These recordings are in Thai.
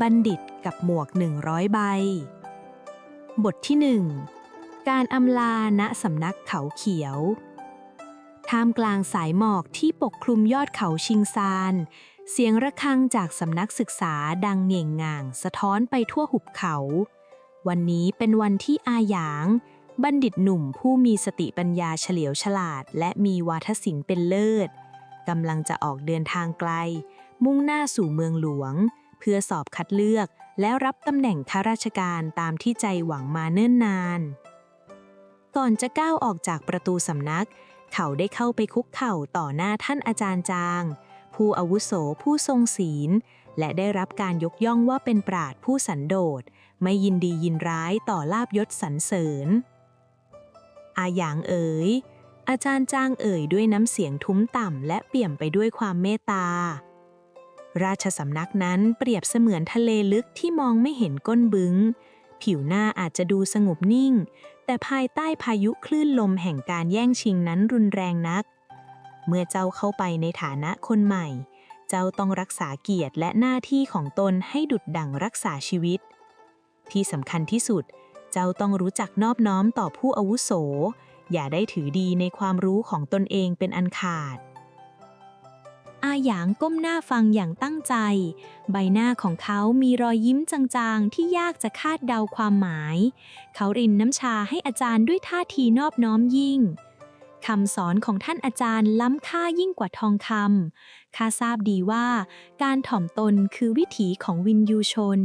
บัณฑิตกับหมวก 100 ใบ บทที่หนึ่งการอำลาณสำนักเขาเขียว ท่ามกลางสายหมอกที่ปกคลุมยอดเขาชิงซาน เสียงระฆังจากสำนักศึกษาดังเหง่งง่าง สะท้อนไปทั่วหุบเขา วันนี้เป็นวันที่อาหยาง บัณฑิตหนุ่มผู้มีสติปัญญาเฉลียวฉลาด และมีวาทศิลป์เป็นเลิศกำลังจะออกเดินทางไกล มุ่งหน้าสู่เมืองหลวง พื่อสอบคัดเลือก แล้วรับตำแหน่งข้าราชการตามที่ใจหวังมาเนิ่นนาน ก่อนจะก้าวออกจากประตูสำนัก เขาได้เข้าไปคุกเข่าต่อหน้าท่านอาจารย์จาง ผู้อาวุโสผู้ทรงศีล และได้รับการยกย่องว่าเป็นปราดผู้สันโดษ ไม่ยินดียินร้ายต่อลาบยศสรรเสริญ อาหยางเอ๋ยอาจารย์จางเอ่ยด้วยน้ำเสียงทุ้มต่ำและเปี่ยมไปด้วยความเมตตา ราชสำนักนั้นเปรียบเสมือนทะเลลึกที่มองไม่เห็นก้นบึง้ง ผิวหน้าอาจจะดูสงบนิ่ง แต่ภายใต้พายุคลื่นลมแห่งการแย่งชิงนั้นรุนแรงนัก เมื่อเจ้าเข้าไปในฐานะคนใหม่ เจ้าต้องรักษาเกียรติและหน้าที่ของตนให้ดุดดั่งรักษาชีวิต ที่สำคัญที่สุด เจ้าต้องรู้จักนอบน้อมต่อผู้อาวุโส อย่าได้ถือดีในความรู้ของตนเองเป็นอันขาด อาหยางก้มหน้าฟังอย่างตั้งใจ ใบหน้าของเขามีรอยยิ้มจางๆ ที่ยากจะคาดเดาความหมาย เขารินน้ำชาให้อาจารย์ด้วยท่าทีนอบน้อมยิ่งคำสอนของท่านอาจารย์ล้ำค่ายิ่งกว่าทองคำข้าทราบดีว่า การถ่อมตนคือวิถีของวินยูชน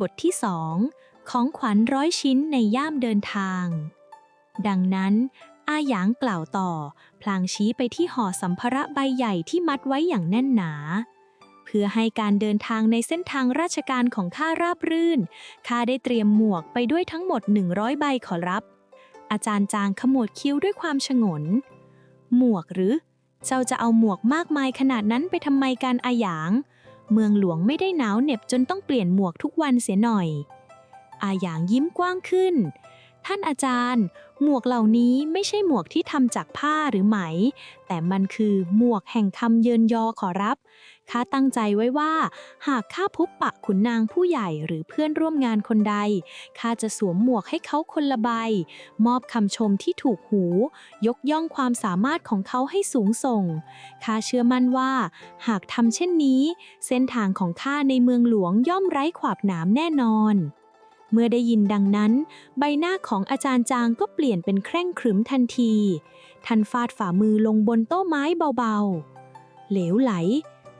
บทที่สองของขวัญร้อยชิ้นในย่ามเดินทาง ดังนั้น อาหยางกล่าวต่อ พลางชี้ไปที่ห่อสัมภาระใบใหญ่ที่มัดไว้อย่างแน่นหนา เพื่อให้การเดินทางในเส้นทางราชการของข้าราบรื่น ข้าได้เตรียมหมวกไปด้วยทั้งหมด 100 ใบขอรับ อาจารย์จางขมวดคิ้วด้วยความฉงน หมวกหรือ เจ้าจะเอาหมวกมากมายขนาดนั้นไปทำไมการอาหยาง เมืองหลวงไม่ได้หนาวเหน็บจนต้องเปลี่ยนหมวกทุกวันเสียหน่อย อาหยางยิ้มกว้างขึ้น ท่านอาจารย์ หมวกเหล่านี้ไม่ใช่หมวกที่ทำจากผ้าหรือไหม แต่มันคือหมวกแห่งคำเยินยอขอรับข้าตั้งใจไว้ว่า หากข้าพบปะขุนนางผู้ใหญ่หรือเพื่อนร่วมงานคนใดข้าจะสวมหมวกให้เขาคนละใบ มอบคำชมที่ถูกหู ยกย่องความสามารถของเขาให้สูงส่งข้าเชื่อมั่นว่า หากทำเช่นนี้ เส้นทางของข้าในเมืองหลวงย่อมไร้ขวากหนามแน่นอน เมื่อได้ยินดังนั้น ใบหน้าของอาจารย์จางก็เปลี่ยนเป็นเคร่งขรึมทันที ท่านฟาดฝ่ามือลงบนโต๊ะไม้เบาๆ เหลวไหล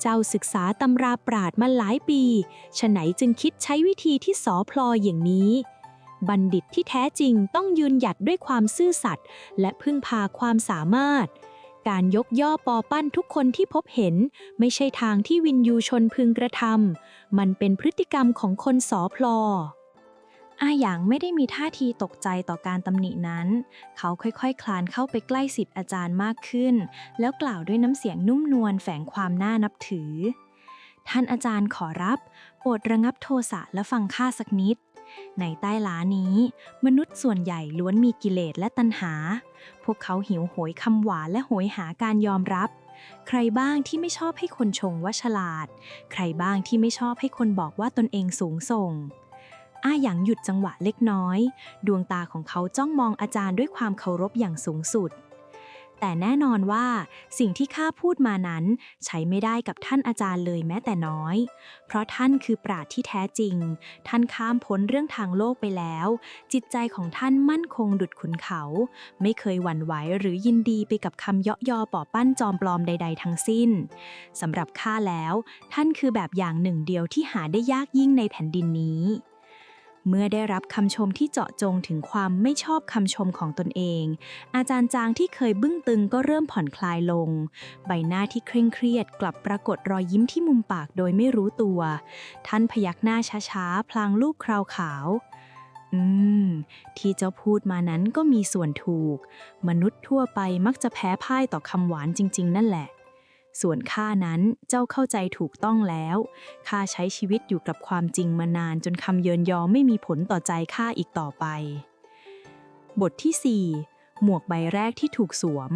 เจ้าศึกษาตำราปราดมาหลายปีฉะไหนจึงคิดใช้วิธีที่สอพลออย่างนี้ บัณฑิตที่แท้จริงต้องยืนหยัดด้วยความซื่อสัตย์และพึ่งพาความสามารถการยกย่อปอปั้นทุกคนที่พบเห็น ไม่ใช่ทางที่วินยูชนพึงกระทำ มันเป็นพฤติกรรมของคนสอพลอ อาหยางไม่ได้มีท่าทีตกใจต่อการตำหนินั้น เขาค่อยๆคคลานเข้าไปใกล้สิทธิ์อาจารย์มากขึ้น แล้วกล่าวด้วยน้ำเสียงนุ่มนวลแฝงความน่านับถือ ท่านอาจารย์ขอรับ โปรดระงับโทสะและฟังข้าสักนิด ในใต้ล้านี้ มนุษย์ส่วนใหญ่ล้วนมีกิเลสและตัณหา พวกเขาหิวโหยคำหวานและโหยหาการยอมรับใครบ้างที่ไม่ชอบให้คนชงว่าฉลาด ใครบ้างที่ไม่ชอบให้คนบอกว่าตนเองสูงส่ง อาหยางหยุดจังหวะเล็กน้อย ดวงตาของเขาจ้องมองอาจารย์ด้วยความเคารพอย่างสูงสุด แต่แน่นอนว่า สิ่งที่ข้าพูดมานั้น ใช้ไม่ได้กับท่านอาจารย์เลยแม้แต่น้อย เพราะท่านคือปราดที่แท้จริง ท่านข้ามพ้นเรื่องทางโลกไปแล้ว จิตใจของท่านมั่นคงดุดขุนเขา ไม่เคยหวั่นไหวหรือยินดีไปกับคำเยาะยอป่อปั้นจอมปลอมใด ๆ ทั้งสิ้นสำหรับข้าแล้ว ท่านคือแบบอย่างหนึ่งเดียวที่หาได้ยากยิ่งในแผ่นดินนี้ เมื่อได้รับคำชมที่เจาะจงถึงความไม่ชอบคำชมของตนเอง อาจารย์จางที่เคยบึ้งตึงก็เริ่มผ่อนคลายลง ใบหน้าที่เคร่งเครียดกลับปรากฏรอยยิ้มที่มุมปากโดยไม่รู้ตัว ท่านพยักหน้าช้าๆ พลางลูบคราวขาวอืม ที่เจ้าพูดมานั้นก็มีส่วนถูก มนุษย์ทั่วไปมักจะแพ้พ่ายต่อคำหวานจริง ๆ นั่นแหละ ส่วนข้านั้นเจ้าเข้าใจถูกต้องแล้วข้าใช้ชีวิตอยู่กับความจริงมานานจนคำเยินยอไม่มีผลต่อใจข้าอีกต่อไป บทที่ 4 หมวกใบแรกที่ถูกสวม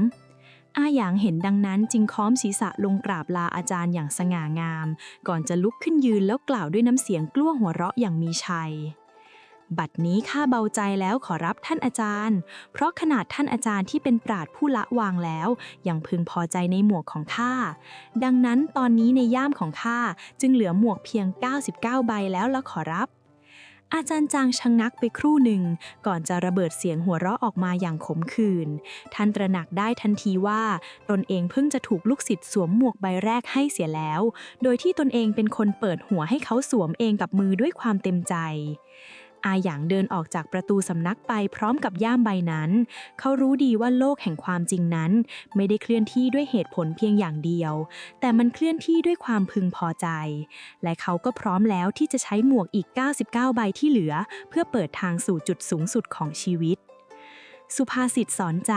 อาหยางเห็นดังนั้นจึงค้อมศีรษะลงกราบลาอาจารย์อย่างสง่างาม ก่อนจะลุกขึ้นยืนแล้วกล่าวด้วยน้ำเสียงกลั้วหัวเราะอย่างมีชัย บัดนี้ข้าเบาใจแล้วขอรับท่านอาจารย์ เพราะขนาดท่านอาจารย์ที่เป็นปราดผู้ละวางแล้ว ยังพึงพอใจในหมวกของข้า ดังนั้นตอนนี้ในย่ามของข้าจึงเหลือหมวกเพียง 99 ใบแล้วละขอรับอาจารย์จางชะงงักไปครู่หนึ่ง ก่อนจะระเบิดเสียงหัวเราะออกมาอย่างขมขื่นท่านตระหนักได้ทันทีว่า ตนเองเพิ่งจะถูกลูกศิษย์สวมหมวกใบแรกให้เสียแล้ว โดยที่ตนเองเป็นคนเปิดหัวให้เขาสวมเองกับมือด้วยความเต็มใจ อาหยางเดินออกจากประตูสำนักไปพร้อมกับย่ามใบนั้น เขารู้ดีว่าโลกแห่งความจริงนั้น ไม่ได้เคลื่อนที่ด้วยเหตุผลเพียงอย่างเดียว แต่มันเคลื่อนที่ด้วยความพึงพอใจ และเขาก็พร้อมแล้วที่จะใช้หมวกอีก 99 ใบที่เหลือ เพื่อเปิดทางสู่จุดสูงสุดของชีวิต สุภาษิตสอนใจ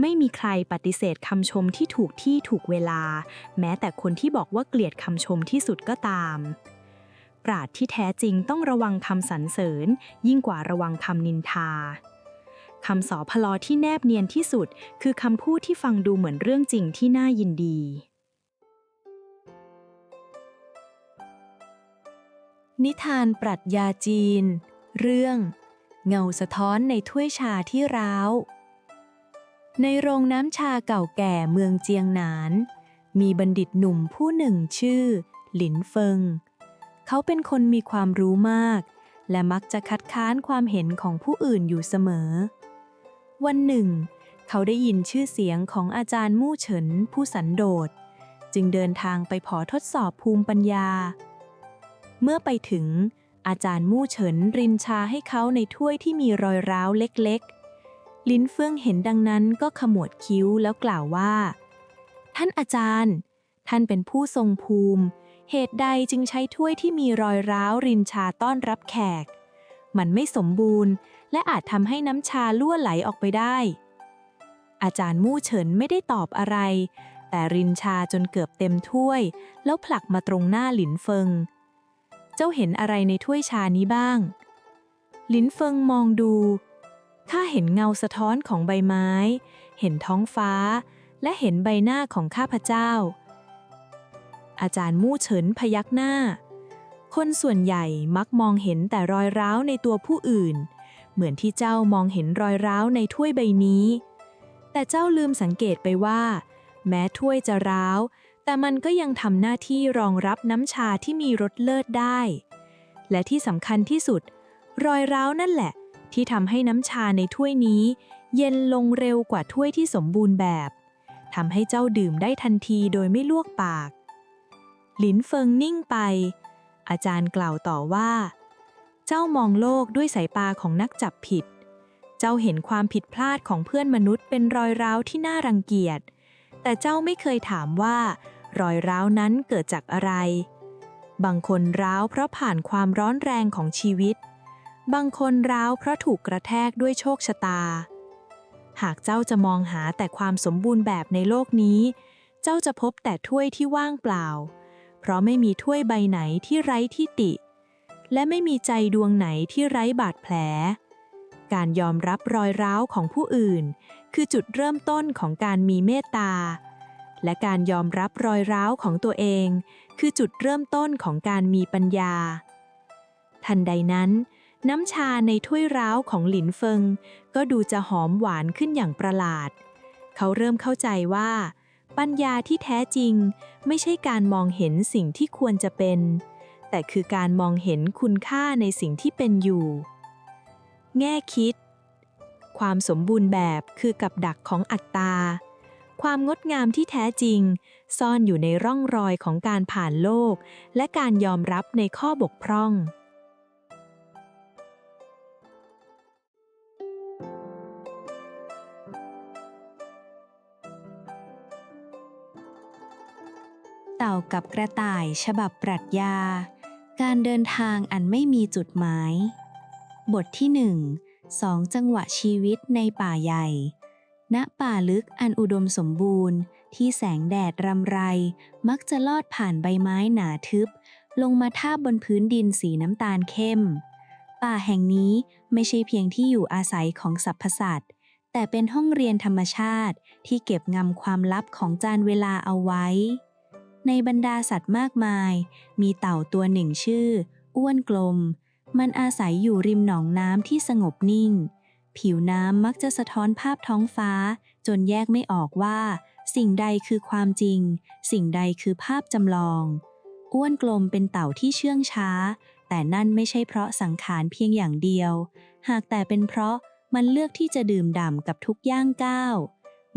ไม่มีใครปฏิเสธคำชมที่ถูกที่ถูกเวลา แม้แต่คนที่บอกว่าเกลียดคำชมที่สุดก็ตาม ปราดที่แท้จริงต้องระวังคำสรรเสริญ ยิ่งกว่าระวังคำนินทาคำสอพลอที่แนบเนียนที่สุด คือคำพูดที่ฟังดูเหมือนเรื่องจริงที่น่ายินดี นิทานปรัชญาจีน เรื่อง เงาสะท้อนในถ้วยชาที่ร้าว ในโรงน้ำชาเก่าแก่เมืองเจียงหนาน มีบัณฑิตหนุ่มผู้หนึ่งชื่อ หลินเฟิง เขาเป็นคนมีความรู้มาก และมักจะคัดค้านความเห็นของผู้อื่นอยู่เสมอ วันหนึ่ง เขาได้ยินชื่อเสียงของอาจารย์มู่เฉินผู้สันโดษ จึงเดินทางไปขอทดสอบภูมิปัญญา เมื่อไปถึง อาจารย์มู่เฉินรินชาให้เขาในถ้วยที่มีรอยร้าวเล็กๆ ลิ้นเฟื่องเห็นดังนั้นก็ขมวดคิ้วแล้วกล่าวว่า ท่านอาจารย์ ท่านเป็นผู้ทรงภูมิ เหตุใดจึงใช้ถ้วยที่มีรอยร้าวรินชาต้อนรับแขก มันไม่สมบูรณ์ และอาจทำให้น้ำชาล่วไหลออกไปได้ อาจารย์มู่เฉินไม่ได้ตอบอะไร แต่รินชาจนเกือบเต็มถ้วย แล้วผลักมาตรงหน้าหลินเฟิง เจ้าเห็นอะไรในถ้วยชานี้บ้าง หลินเฟิงมองดู ข้าเห็นเงาสะท้อนของใบไม้ เห็นท้องฟ้า และเห็นใบหน้าของข้าพเจ้า อาจารย์มู่เฉินพยักหน้า คนส่วนใหญ่มักมองเห็นแต่รอยร้าวในตัวผู้อื่น เหมือนที่เจ้ามองเห็นรอยร้าวในถ้วยใบนี้ แต่เจ้าลืมสังเกตไปว่า แม้ถ้วยจะร้าว แต่มันก็ยังทำหน้าที่รองรับน้ำชาที่มีรสเลิศได้ และที่สำคัญที่สุด รอยร้าวนั่นแหละ ที่ทำให้น้ำชาในถ้วยนี้ เย็นลงเร็วกว่าถ้วยที่สมบูรณ์แบบทำให้เจ้าดื่มได้ทันทีโดยไม่ลวกปาก หลินเฟิงนิ่งไป อาจารย์กล่าวต่อว่า เจ้ามองโลกด้วยสายตาของนักจับผิด เจ้าเห็นความผิดพลาดของเพื่อนมนุษย์เป็นรอยร้าวที่น่ารังเกียจ แต่เจ้าไม่เคยถามว่า รอยร้าวนั้นเกิดจากอะไร บางคนร้าวเพราะผ่านความร้อนแรงของชีวิต บางคนร้าวเพราะถูกกระแทกด้วยโชคชะตา หากเจ้าจะมองหาแต่ความสมบูรณ์แบบในโลกนี้ เจ้าจะพบแต่ถ้วยที่ว่างเปล่า เพราะไม่มีถ้วยใบไหนที่ไร้ที่ติ และไม่มีใจดวงไหนที่ไร้บาดแผล การยอมรับรอยร้าวของผู้อื่น คือจุดเริ่มต้นของการมีเมตตา และการยอมรับรอยร้าวของตัวเอง คือจุดเริ่มต้นของการมีปัญญา ทันใดนั้น น้ำชาในถ้วยร้าวของหลินเฟิง ก็ดูจะหอมหวานขึ้นอย่างประหลาด เขาเริ่มเข้าใจว่า ปัญญาที่แท้จริง ไม่ใช่การมองเห็นสิ่งที่ควรจะเป็น แต่คือการมองเห็นคุณค่าในสิ่งที่เป็นอยู่ แง่คิด ความสมบูรณ์แบบคือกับดักของอัตตา ความงดงามที่แท้จริง ซ่อนอยู่ในร่องรอยของการผ่านโลก และการยอมรับในข้อบกพร่อง ต่ากับกระต่ายฉบับปรัชญา การเดินทางอันไม่มีจุดหมาย บทที่หนึ่งสองจังหวะชีวิตในป่าใหญ่ ณ ป่าลึกอันอุดมสมบูรณ์ ที่แสงแดดรำไร มักจะลอดผ่านใบไม้หนาทึบ ลงมาทาบบนพื้นดินสีน้ำตาลเข้ม ป่าแห่งนี้ไม่ใช่เพียงที่อยู่อาศัยของสรรพสัตว์แต่เป็นห้องเรียนธรรมชาติที่เก็บงำความลับของจานเวลาเอาไว้ ในบรรดาสัตว์มากมาย มีเต่าตัวหนึ่งชื่อ อ้วนกลม มันอาศัยอยู่ริมหนองน้ำที่สงบนิ่ง ผิวน้ำมักจะสะท้อนภาพท้องฟ้า จนแยกไม่ออกว่า สิ่งใดคือความจริง สิ่งใดคือภาพจำลอง อ้วนกลมเป็นเต่าที่เชื่องช้า แต่นั่นไม่ใช่เพราะสังขารเพียงอย่างเดียว หากแต่เป็นเพราะมันเลือกที่จะดื่มด่ำกับทุกย่างก้าว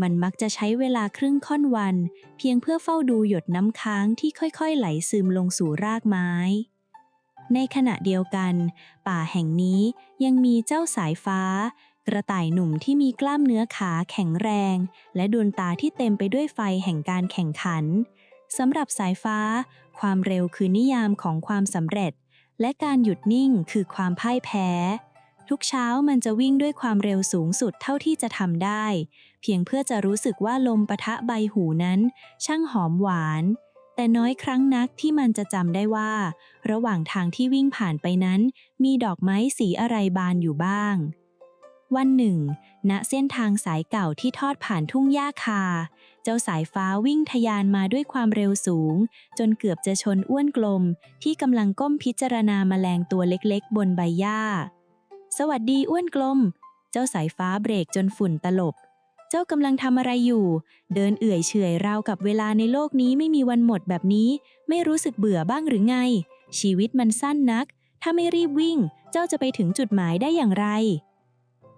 มันมักจะใช้เวลาครึ่งค่อนวัน เพียงเพื่อเฝ้าดูหยดน้ำค้างที่ค่อยๆ ไหลซึมลงสู่รากไม้ ในขณะเดียวกัน ป่าแห่งนี้ยังมีเจ้าสายฟ้า กระต่ายหนุ่มที่มีกล้ามเนื้อขาแข็งแรง และดวงตาที่เต็มไปด้วยไฟแห่งการแข่งขันสำหรับสายฟ้า ความเร็วคือนิยามของความสำเร็จ และการหยุดนิ่งคือความพ่ายแพ้ ทุกเช้ามันจะวิ่งด้วยความเร็วสูงสุดเท่าที่จะทำได้ พียงเพื่อจะรู้สึกว่าลมปะทะใบหูนั้น ช่างหอมหวาน แต่น้อยครั้งนักที่มันจะจำได้ว่า ระหว่างทางที่วิ่งผ่านไปนั้น มีดอกไม้สีอะไรบานอยู่บ้าง วันหนึ่ง ณเส้นทางสายเก่าที่ทอดผ่านทุ่งหญ้าคา เจ้าสายฟ้าวิ่งทะยานมาด้วยความเร็วสูง จนเกือบจะชนอ้วนกลม ที่กำลังก้มพิจารณาแมลงตัวเล็กๆ บนใบหญ้า สวัสดีอ้วนกลม เจ้าสายฟ้าเบรกจนฝุ่นตลบ เจ้ากำลังทำอะไรอยู่ เดินเอื่อยเฉยราวกับเวลาในโลกนี้ไม่มีวันหมดแบบนี้ ไม่รู้สึกเบื่อบ้างหรือไง ชีวิตมันสั้นนัก ถ้าไม่รีบวิ่ง เจ้าจะไปถึงจุดหมายได้อย่างไร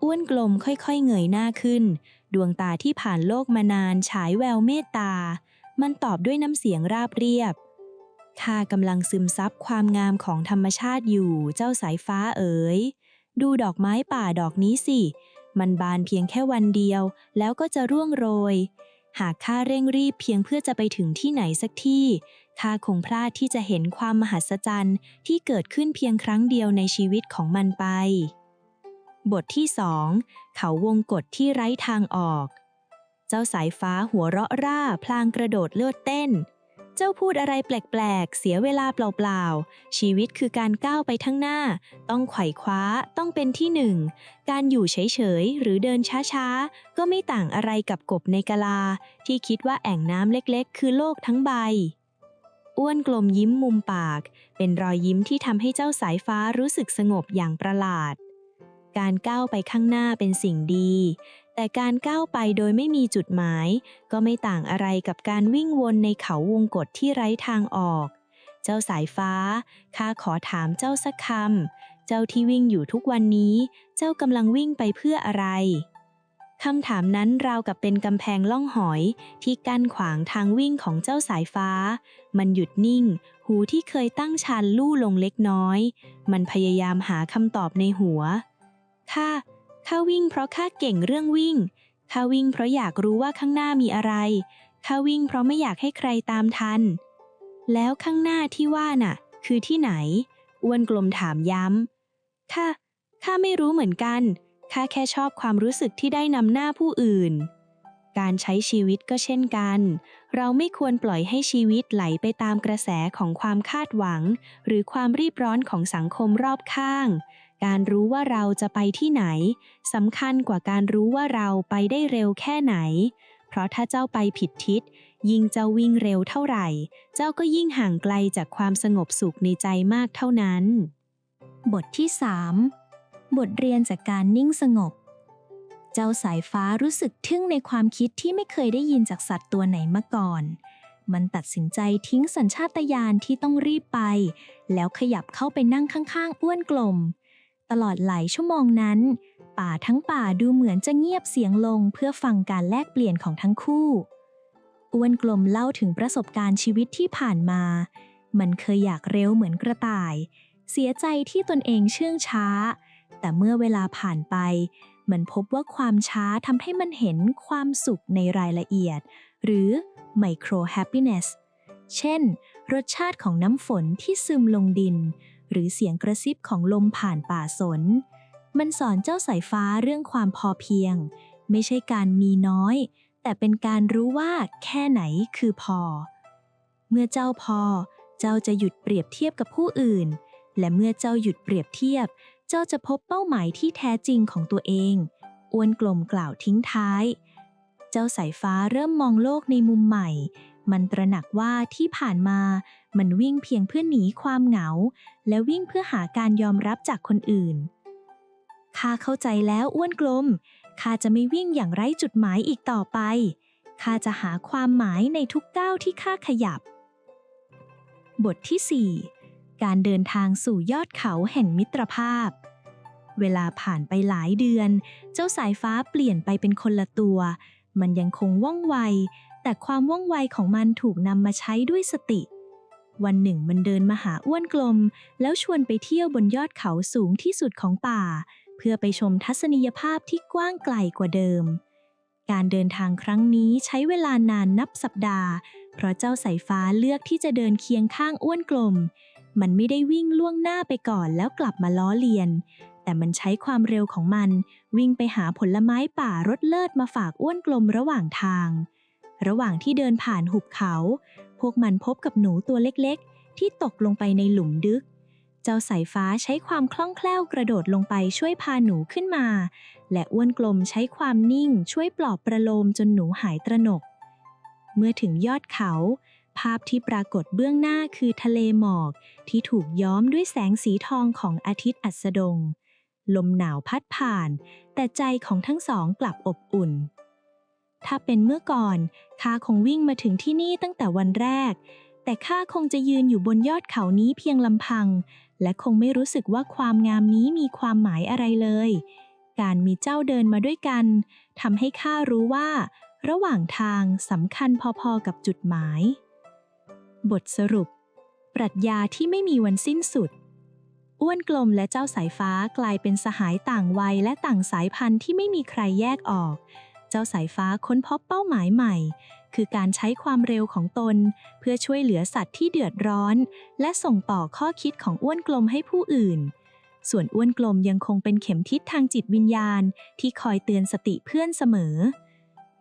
อ้วนกลมค่อยๆเงยหน้าขึ้น ดวงตาที่ผ่านโลกมานานฉายแววเมตตา มันตอบด้วยน้ำเสียงราบเรียบข้ากำลังซึมซับความงามของธรรมชาติอยู่ เจ้าสายฟ้าเอ๋ย ดูดอกไม้ป่าดอกนี้สิ มันบานเพียงแค่วันเดียว แล้วก็จะร่วงโรย หากข้าเร่งรีบเพียงเพื่อจะไปถึงที่ไหนสักที่ข้าคงพลาดที่จะเห็นความมหัศจรรย์ที่เกิดขึ้นเพียงครั้งเดียวในชีวิตของมันไป บทที่สองเขาวงกฏที่ไร้ทางออก เจ้าสายฟ้าหัวเราะร่าพลางกระโดดเลือดเต้น เจ้าพูดอะไรแปลกๆ เสียเวลาเปล่าๆ ชีวิตคือการก้าวไปข้างหน้า ต้องไขว่คว้า ต้องเป็นที่หนึ่ง การอยู่เฉยๆ หรือเดินช้าๆ ก็ไม่ต่างอะไรกับกบในกะลา ที่คิดว่าแอ่งน้ำเล็กๆ คือโลกทั้งใบ อ้วนกลมยิ้มมุมปาก เป็นรอยยิ้มที่ทำให้เจ้าสายฟ้ารู้สึกสงบอย่างประหลาด การก้าวไปข้างหน้าเป็นสิ่งดี แต่การก้าวไปโดยไม่มีจุดหมาย ก็ไม่ต่างอะไรกับการวิ่งวนในเขาวงกฏที่ไร้ทางออก เจ้าสายฟ้า ข้าขอถามเจ้าสักคำ เจ้าที่วิ่งอยู่ทุกวันนี้ เจ้ากำลังวิ่งไปเพื่ออะไร คำถามนั้นราวกับเป็นกำแพงล่องหอย ที่กั้นขวางทางวิ่งของเจ้าสายฟ้า มันหยุดนิ่ง หูที่เคยตั้งชันลู่ลงเล็กน้อย มันพยายามหาคำตอบในหัว ข้า ข้าวิ่งเพราะข้าเก่งเรื่องวิ่ง ข้าวิ่งเพราะอยากรู้ว่าข้างหน้ามีอะไร ข้าวิ่งเพราะไม่อยากให้ใครตามทัน แล้วข้างหน้าที่ว่าน่ะ คือที่ไหน อ้วนกลมถามย้ำ ข้า ข้าไม่รู้เหมือนกัน ข้าแค่ชอบความรู้สึกที่ได้นำหน้าผู้อื่น การใช้ชีวิตก็เช่นกัน เราไม่ควรปล่อยให้ชีวิตไหลไปตามกระแสของความคาดหวัง หรือความรีบร้อนของสังคมรอบข้าง การรู้ว่าเราจะไปที่ไหนสำคัญกว่าการรู้ว่าเราไปได้เร็วแค่ไหน เพราะถ้าเจ้าไปผิดทิศ ยิ่งเจ้าวิ่งเร็วเท่าไหร่ เจ้าก็ยิ่งห่างไกลจากความสงบสุขในใจมากเท่านั้น บทที่ 3 บทเรียนจากการนิ่งสงบ เจ้าสายฟ้ารู้สึกทึ่งในความคิดที่ไม่เคยได้ยินจากสัตว์ตัวไหนมาก่อนมันตัดสินใจทิ้งสัญชาตญาณที่ต้องรีบไป แล้วขยับเข้าไปนั่งข้างๆ อ้วนกลม ตลอดหลายชั่วโมงนั้น ป่าทั้งป่าดูเหมือนจะเงียบเสียงลงเพื่อฟังการแลกเปลี่ยนของทั้งคู่อ้วนกลมเล่าถึงประสบการณ์ชีวิตที่ผ่านมา มันเคยอยากเร็วเหมือนกระต่าย เสียใจที่ตนเองเชื่องช้า แต่เมื่อเวลาผ่านไป มันพบว่าความช้าทำให้มันเห็นความสุขในรายละเอียด หรือ micro happiness เช่น รสชาติของน้ำฝนที่ซึมลงดิน หรือเสียงกระซิบของลมผ่านป่าสน มันสอนเจ้าสายฟ้าเรื่องความพอเพียง ไม่ใช่การมีน้อย แต่เป็นการรู้ว่าแค่ไหนคือพอ เมื่อเจ้าพอ เจ้าจะหยุดเปรียบเทียบกับผู้อื่น และเมื่อเจ้าหยุดเปรียบเทียบ เจ้าจะพบเป้าหมายที่แท้จริงของตัวเองอ้วนกลมกล่าวทิ้งท้าย เจ้าสายฟ้าเริ่มมองโลกในมุมใหม่ มันตระหนักว่าที่ผ่านมา มันวิ่งเพียงเพื่อหนีความเหงา และวิ่งเพื่อหาการยอมรับจากคนอื่น ข้าเข้าใจแล้วอ้วนกลม ข้าจะไม่วิ่งอย่างไร้จุดหมายอีกต่อไป ข้าจะหาความหมายในทุกก้าวที่ข้าขยับ บทที่ 4 การเดินทางสู่ยอดเขาแห่งมิตรภาพเวลาผ่านไปหลายเดือน เจ้าสายฟ้าเปลี่ยนไปเป็นคนละตัว มันยังคงว่องไว แต่ความว่องไวของมันถูกนำมาใช้ด้วยสติ วันหนึ่งมันเดินมาหาอ้วนกลม แล้วชวนไปเที่ยวบนยอดเขาสูงที่สุดของป่า เพื่อไปชมทัศนียภาพที่กว้างไกลกว่าเดิม การเดินทางครั้งนี้ใช้เวลานานนับสัปดาห์ เพราะเจ้าสายฟ้าเลือกที่จะเดินเคียงข้างอ้วนกลม มันไม่ได้วิ่งล่วงหน้าไปก่อนแล้วกลับมาล้อเลียน แต่มันใช้ความเร็วของมัน วิ่งไปหาผลไม้ป่ารสเลิศมาฝากอ้วนกลมระหว่างทาง ระหว่างที่เดินผ่านหุบเขา พวกมันพบกับหนูตัวเล็กๆ ที่ตกลงไปในหลุมดึก เจ้าสายฟ้าใช้ความคล่องแคล่วกระโดดลงไปช่วยพาหนูขึ้นมา และอ้วนกลมใช้ความนิ่งช่วยปลอบประโลมจนหนูหายตระหนก เมื่อถึงยอดเขา ภาพที่ปรากฏเบื้องหน้าคือทะเลหมอกที่ถูกย้อมด้วยแสงสีทองของอาทิตย์อัสดง ลมหนาวพัดผ่าน แต่ใจของทั้งสองกลับอบอุ่น ถ้าเป็นเมื่อก่อนข้าคงวิ่งมาถึงที่นี่ตั้งแต่วันแรก แต่ข้าคงจะยืนอยู่บนยอดเขานี้เพียงลำพัง และคงไม่รู้สึกว่าความงามนี้มีความหมายอะไรเลย การมีเจ้าเดินมาด้วยกันทำให้ข้ารู้ว่า ระหว่างทางสำคัญพอๆกับจุดหมาย บทสรุป ปรัชญาที่ไม่มีวันสิ้นสุดอ้วนกลมและเจ้าสายฟ้ากลายเป็นสหายต่างวัยและต่างสายพันธุ์ที่ไม่มีใครแยกออก เจ้าสายฟ้าค้นพบเป้าหมายใหม่ คือการใช้ความเร็วของตน เพื่อช่วยเหลือสัตว์ที่เดือดร้อน และส่งต่อข้อคิดของอ้วนกลมให้ผู้อื่น ส่วนอ้วนกลมยังคงเป็นเข็มทิศทางจิตวิญญาณ ที่คอยเตือนสติเพื่อนเสมอ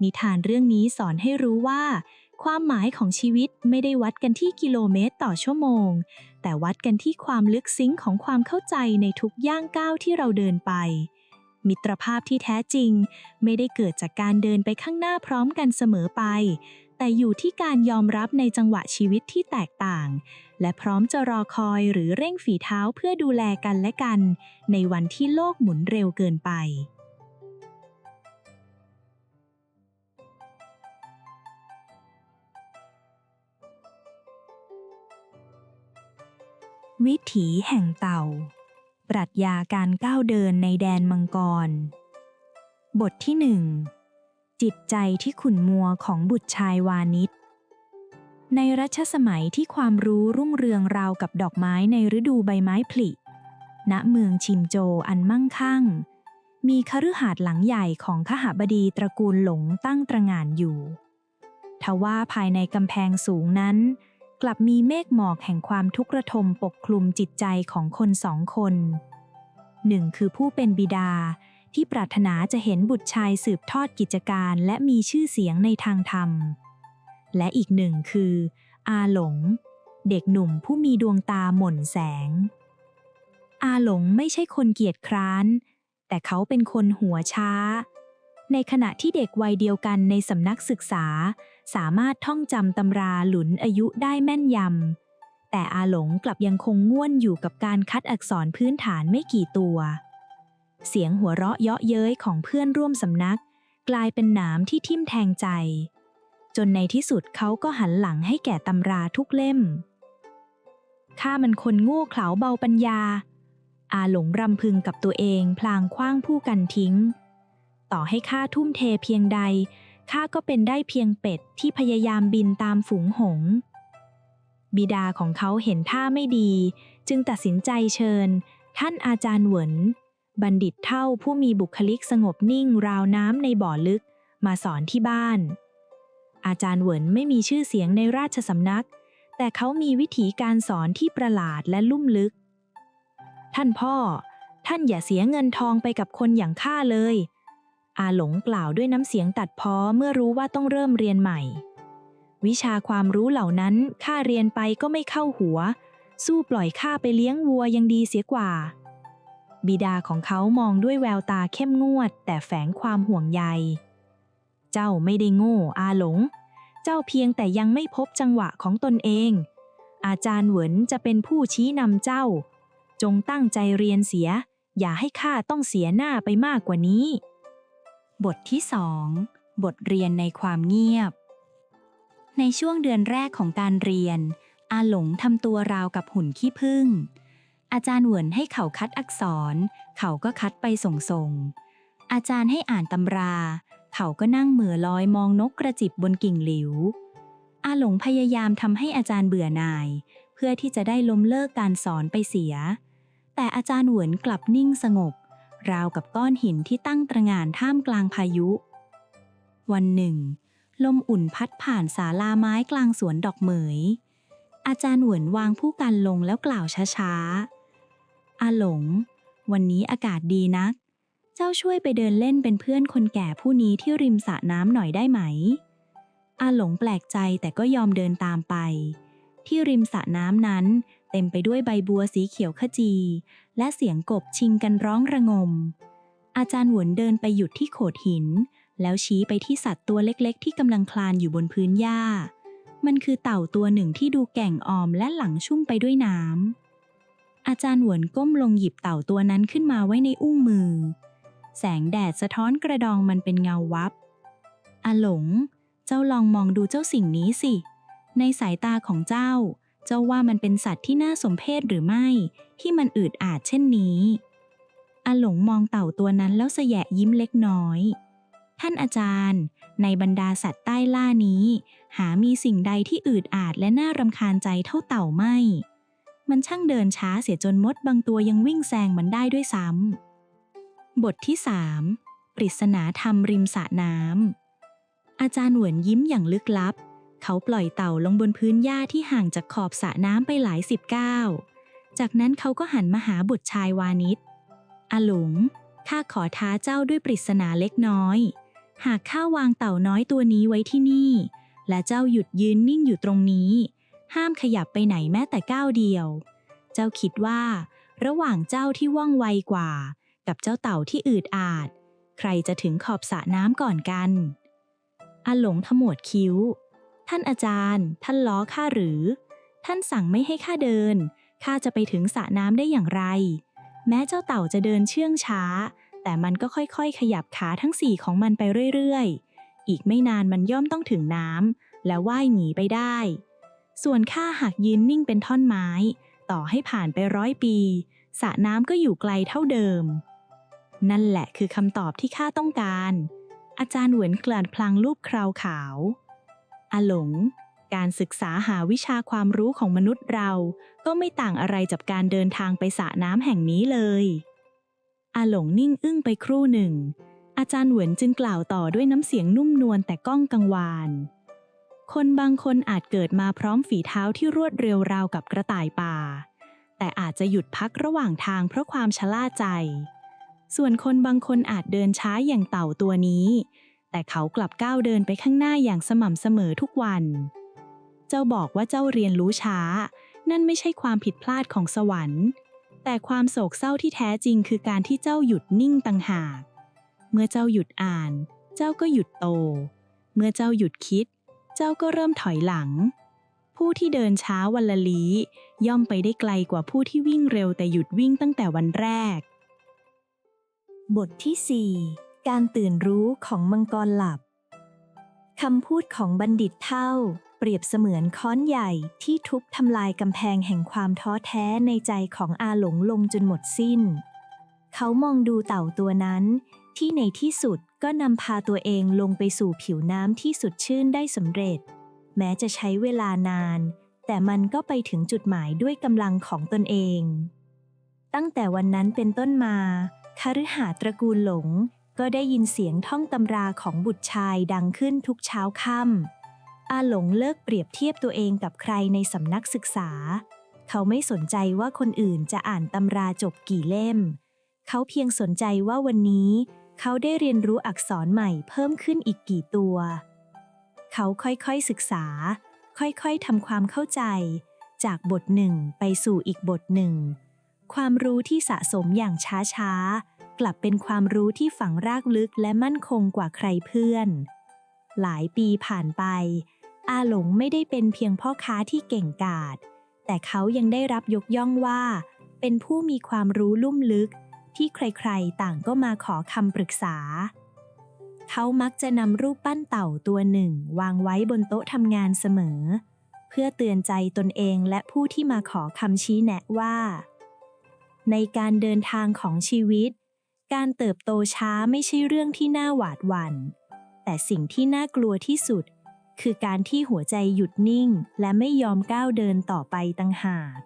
นิทานเรื่องนี้สอนให้รู้ว่า ความหมายของชีวิตไม่ได้วัดกันที่กิโลเมตรต่อชั่วโมง แต่วัดกันที่ความลึกซึ้งของความเข้าใจในทุกย่างก้าวที่เราเดินไป มิตรภาพที่แท้จริง ไม่ได้เกิดจากการเดินไปข้างหน้าพร้อมกันเสมอไป แต่อยู่ที่การยอมรับในจังหวะชีวิตที่แตกต่าง และพร้อมจะรอคอยหรือเร่งฝีเท้าเพื่อดูแลกันและกัน ในวันที่โลกหมุนเร็วเกินไป วิถีแห่งเต่า ปรัชญาการก้าวเดินในแดนมังกร บทที่หนึ่งจิตใจที่ขุ่นมัวของบุตรชายวานิชในรัชสมัยที่ความรู้รุ่งเรืองราวกับดอกไม้ในฤดูใบไม้ผลิ ณ เมืองชิมโจอันมั่งคั่ง มีคฤหาสน์หลังใหญ่ของขหบดีตระกูลหลงตั้งตระงานอยู่ ทว่าภายในกำแพงสูงนั้น กลับมีเมฆหมอกแห่งความทุกข์ระทมปกคลุมจิตใจของคนสองคนหนึ่งคือผู้เป็นบิดาที่ปรารถนาจะเห็นบุตรชายสืบทอดกิจการและมีชื่อเสียงในทางธรรม และอีกหนึ่งคือ อาหลง เด็กหนุ่มผู้มีดวงตาหม่นแสง อาหลงไม่ใช่คนเกียจคร้าน แต่เขาเป็นคนหัวช้า ในขณะที่เด็กวัยเดียวกันในสำนักศึกษา สามารถท่องจำตำราหลุนอายุได้แม่นยำ แต่อาหลงกลับยังคงง่วนอยู่กับการคัดอักษรพื้นฐานไม่กี่ตัว เสียงหัวเราะเยาะเย้ยของเพื่อนร่วมสำนัก กลายเป็นหนามที่ทิ่มแทงใจ จนในที่สุดเขาก็หันหลังให้แก่ตำราทุกเล่ม ข้ามันคนโง่เขลาเบาปัญญา อาหลงรำพึงกับตัวเองพลางคว้างผู้กันทิ้ง ต่อให้ข้าทุ่มเทเพียงใดข้าก็เป็นได้เพียงเป็ดที่พยายามบินตามฝูงหงส์บิดาของเขาเห็นท่าไม่ดี จึงตัดสินใจเชิญ ท่านอาจารย์เหวินบัณฑิตเท่าผู้มีบุคลิกสงบนิ่งราวน้ำในบ่อลึกมาสอนที่บ้าน อาจารย์เหวินไม่มีชื่อเสียงในราชสำนัก แต่เขามีวิธีการสอนที่ประหลาดและลุ่มลึก ท่านพ่อ ท่านอย่าเสียเงินทองไปกับคนอย่างข้าเลย อาหลงกล่าวด้วยน้ำเสียงตัดพ้อเมื่อรู้ว่าต้องเริ่มเรียนใหม่ วิชาความรู้เหล่านั้นข้าเรียนไปก็ไม่เข้าหัว สู้ปล่อยข้าไปเลี้ยงวัวยังดีเสียกว่า บิดาของเขามองด้วยแววตาเข้มงวด แต่แฝงความห่วงใย เจ้าไม่ได้โง่อาหลง เจ้าเพียงแต่ยังไม่พบจังหวะของตนเอง อาจารย์เหวินจะเป็นผู้ชี้นำเจ้า จงตั้งใจเรียนเสีย อย่าให้ข้าต้องเสียหน้าไปมากกว่านี้ บทที่สองบทเรียนในความเงียบ ในช่วงเดือนแรกของการเรียน อาหลงทำตัวราวกับหุ่นขี้ผึ้ง อาจารย์เหวินให้เขาคัดอักษร เขาก็คัดไปส่งๆอาจารย์ให้อ่านตำรา เขาก็นั่งเหมือลอยมองนกกระจิบบนกิ่งหลิว อาหลงพยายามทำให้อาจารย์เบื่อหน่าย เพื่อที่จะได้ล้มเลิกการสอนไปเสีย แต่อาจารย์เหวินกลับนิ่งสงบ ราวกับก้อนหินที่ตั้งตระหง่านท่ามกลางพายุ วันหนึ่ง ลมอุ่นพัดผ่านศาลาไม้กลางสวนดอกเหมย อาจารย์เหวินวางผู้กันลงแล้วกล่าวช้าๆ อาหลง วันนี้อากาศดีนัก เจ้าช่วยไปเดินเล่นเป็นเพื่อนคนแก่ผู้นี้ที่ริมสระน้ำหน่อยได้ไหม อาหลงแปลกใจแต่ก็ยอมเดินตามไป ที่ริมสระน้ำนั้น เต็มไปด้วยใบบัวสีเขียวขจี และเสียงกบชิงกันร้องระงม อาจารย์หวนเดินไปหยุดที่โขดหิน แล้วชี้ไปที่สัตว์ตัวเล็กๆ ที่กำลังคลานอยู่บนพื้นหญ้า มันคือเต่าตัวหนึ่งที่ดูแก่งออมและหลังชุ่มไปด้วยน้ำอาจารย์หวนก้มลงหยิบเต่าตัวนั้นขึ้นมาไว้ในอุ้งมือ แสงแดดสะท้อนกระดองมันเป็นเงาวับอาหลง เจ้าลองมองดูเจ้าสิ่งนี้สิ ในสายตาของเจ้า เจ้าว่ามันเป็นสัตว์ที่น่าสมเพชหรือไม่ ที่มันอืดอาดเช่นนี้อาหลงมองเต่าตัวนั้นแล้วสแยะยิ้มเล็กน้อย ท่านอาจารย์ ในบรรดาสัตว์ใต้ล่านี้ หามีสิ่งใดที่อืดอาดและน่ารำคาญใจเท่าเต่าไม่ มันช่างเดินช้าเสียจนมดบางตัวยังวิ่งแซงมันได้ด้วยซ้ำ บทที่สามปริศนาธรรมริมสระน้ำอาจารย์หวนยิ้มอย่างลึกลับ เขาปล่อยเต่าลงบนพื้นหญ้าที่ห่างจากขอบสระน้ำไปหลายสิบก้าว จากนั้นเขาก็หันมาหาบุตรชายวานิชอาหลง ข้าขอท้าเจ้าด้วยปริศนาเล็กน้อย หากข้าวางเต่าน้อยตัวนี้ไว้ที่นี่ และเจ้าหยุดยืนนิ่งอยู่ตรงนี้ ห้ามขยับไปไหนแม้แต่ก้าวเดียว เจ้าคิดว่า ระหว่างเจ้าที่ว่องไวกว่า กับเจ้าเต่าที่อืดอาด ใครจะถึงขอบสระน้ำก่อนกันอาหลงขมวดคิ้ว ท่านอาจารย์ ท่านล้อข้าหรือ ท่านสั่งไม่ให้ข้าเดิน ข้าจะไปถึงสระน้ำได้อย่างไร แม้เจ้าเต่าจะเดินเชื่องช้า แต่มันก็ค่อยๆ ขยับขาทั้งสี่ของมันไปเรื่อยๆ อีกไม่นานมันย่อมต้องถึงน้ำและว่ายหนีไปได้ ส่วนข้าหากยืนนิ่งเป็นท่อนไม้ ต่อให้ผ่านไปร้อยปีสระน้ำก็อยู่ไกลเท่าเดิม นั่นแหละคือคำตอบที่ข้าต้องการ อาจารย์เหวินกลาดพลางรูปคราวขาว อาหลง การศึกษาหาวิชาความรู้ของมนุษย์เรา ก็ไม่ต่างอะไรจากการเดินทางไปสระน้ำแห่งนี้เลยอาหลงนิ่งอึ้งไปครู่หนึ่ง อาจารย์เหวินจึงกล่าวต่อด้วยน้ำเสียงนุ่มนวลแต่ก้องกังวาน คนบางคนอาจเกิดมาพร้อมฝีเท้าที่รวดเร็วราวกับกระต่ายป่า แต่อาจจะหยุดพักระหว่างทางเพราะความชะล่าใจ ส่วนคนบางคนอาจเดินช้าอย่างเต่าตัวนี้ แต่เขากลับก้าวเดินไปข้างหน้าอย่างสม่ำเสมอทุกวัน เจ้าบอกว่าเจ้าเรียนรู้ช้า นั่นไม่ใช่ความผิดพลาดของสวรรค์ แต่ความโศกเศร้าที่แท้จริงคือการที่เจ้าหยุดนิ่งต่างหาก เมื่อเจ้าหยุดอ่าน เจ้าก็หยุดโต เมื่อเจ้าหยุดคิด เจ้าก็เริ่มถอยหลัง ผู้ที่เดินช้าวันละลี้ ย่อมไปได้ไกลกว่าผู้ที่วิ่งเร็วแต่หยุดวิ่งตั้งแต่วันแรก บทที่ 4 การตื่นรู้ของมังกรหลับคำพูดของบัณฑิตเท่า เปรียบเสมือนค้อนใหญ่ที่ทุบทำลายกำแพงแห่งความท้อแท้ในใจของอาหลงลงจนหมดสิ้น เขามองดูเต่าตัวนั้น ที่ในที่สุดก็นำพาตัวเองลงไปสู่ผิวน้ำที่สุดชื่นได้สำเร็จ แม้จะใช้เวลานาน แต่มันก็ไปถึงจุดหมายด้วยกำลังของตนเอง ตั้งแต่วันนั้นเป็นต้นมาคฤหาตระกูลหลง ก็ได้ยินเสียงท่องตำราของบุตรชายดังขึ้นทุกเช้าค่ำอาหลงเลิกเปรียบเทียบตัวเองกับใครในสำนักศึกษา เขาไม่สนใจว่าคนอื่นจะอ่านตำราจบกี่เล่ม เขาเพียงสนใจว่าวันนี้ เขาได้เรียนรู้อักษรใหม่เพิ่มขึ้นอีกกี่ตัว เขาค่อยๆศึกษา ค่อยๆทำความเข้าใจ จากบทหนึ่งไปสู่อีกบทหนึ่ง ความรู้ที่สะสมอย่างช้าๆ กลับเป็นความรู้ที่ฝังรากลึกและมั่นคงกว่าใครเพื่อน หลายปีผ่านไป อาหลงไม่ได้เป็นเพียงพ่อค้าที่เก่งกาจแต่เขายังได้รับยกย่องว่า เป็นผู้มีความรู้ลุ่มลึก ที่ใครๆ ต่างก็มาขอคำปรึกษา เขามักจะนำรูปปั้นเต่าตัวหนึ่ง วางไว้บนโต๊ะทำงานเสมอ เพื่อเตือนใจตนเองและผู้ที่มาขอคำชี้แนะว่า ในการเดินทางของชีวิต การเติบโตช้าไม่ใช่เรื่องที่น่าหวาดหวัน่น แต่สิ่งที่น่ากลัวที่สุด คือการที่หัวใจหยุดนิ่ง และไม่ยอมก้าวเดินต่อไปตั้งหาก